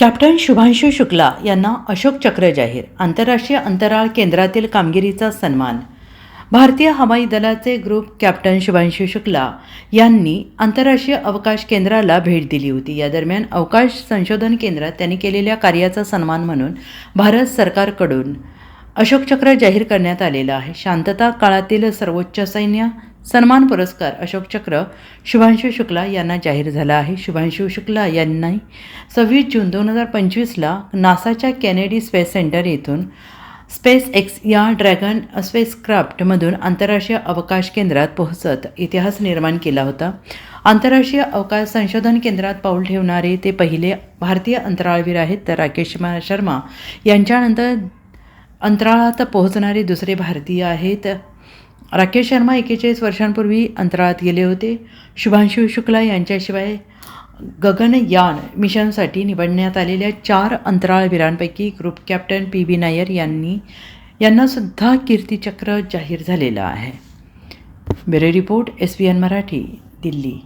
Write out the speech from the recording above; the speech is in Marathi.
कॅप्टन शुभांशु शुक्ला यांना अशोक चक्र जाहीर आंतरराष्ट्रीय अंतराळ केंद्रातील कामगिरीचा सन्मान. भारतीय हवाई दलाचे ग्रुप कॅप्टन शुभांशु शुक्ला यांनी आंतरराष्ट्रीय अवकाश केंद्राला भेट दिली होती. या दरम्यान अवकाश संशोधन केंद्रात त्यांनी केलेल्या कार्याचा सन्मान म्हणून भारत सरकारकडून अशोक चक्र जाहीर करण्यात आलेलं आहे. शांतता काळातील सर्वोच्च सैन्य सन्मान पुरस्कार अशोक चक्र शुभांशू शुक्ला यांना जाहीर झाला आहे. शुभांशू शुक्ला यांनी सव्वीस जून दोन हजार पंचवीसला नासाच्या कॅनेडी स्पेस सेंटर येथून स्पेस एक्स या ड्रॅगन स्पेसक्राफ्टमधून आंतरराष्ट्रीय अवकाश केंद्रात पोहोचत इतिहास निर्माण केला होता. आंतरराष्ट्रीय अवकाश संशोधन केंद्रात पाऊल ठेवणारे ते पहिले भारतीय अंतराळवीर आहेत तर राकेश शर्मा यांच्यानंतर अंतराळात पोहोचणारे दुसरे भारतीय आहेत. राकेश शर्मा एकेचाळीस वर्षांपूर्वी अंतराळात गेले होते. शुभांशु शुक्ला यांच्याशिवाय गगनयान मिशनसाठी निवडण्यात आलेल्या चार अंतराळवीरांपैकी group captain P V Nair यांनी यांनासुद्धा कीर्तिचक्र जाहीर झालेलं आहे. Bureau report S P N Marathi Delhi.